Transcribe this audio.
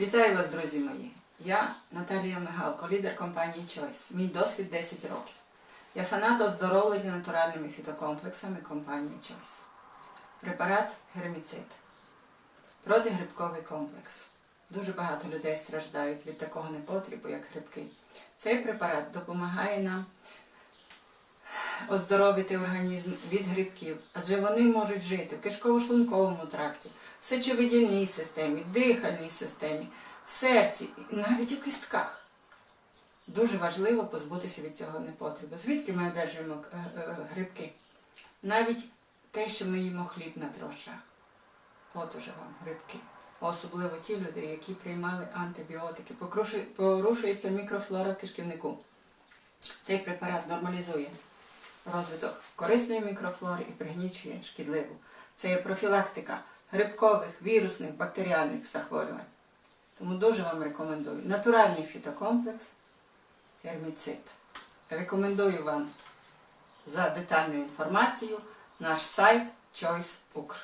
Вітаю вас, друзі мої! Я Наталія Мигалко, лідер компанії Choice. Мій досвід 10 років. Я фанат оздоровлення натуральними фітокомплексами компанії Choice. Препарат герміцид. Протигрибковий комплекс. Дуже багато людей страждають від такого непотребу, як грибки. Цей препарат допомагає нам оздоровити організм від грибків, адже вони можуть жити в кишково-шлунковому тракті, в сечовидільній системі, дихальній системі, в серці, навіть у кістках. Дуже важливо позбутися від цього непотребу. Звідки ми одержуємо е, е, грибки? Навіть те, що ми їмо хліб на дрожжах. От уже вам грибки. Особливо ті люди, які приймали антибіотики, порушується мікрофлора в кишківнику. Цей препарат нормалізує розвиток корисної мікрофлори і пригнічує шкідливу. Це є профілактика грибкових, вірусних, бактеріальних захворювань. Тому дуже вам рекомендую. Натуральний фітокомплекс герміцид. Рекомендую вам за детальну інформацію наш сайт Choice Укр.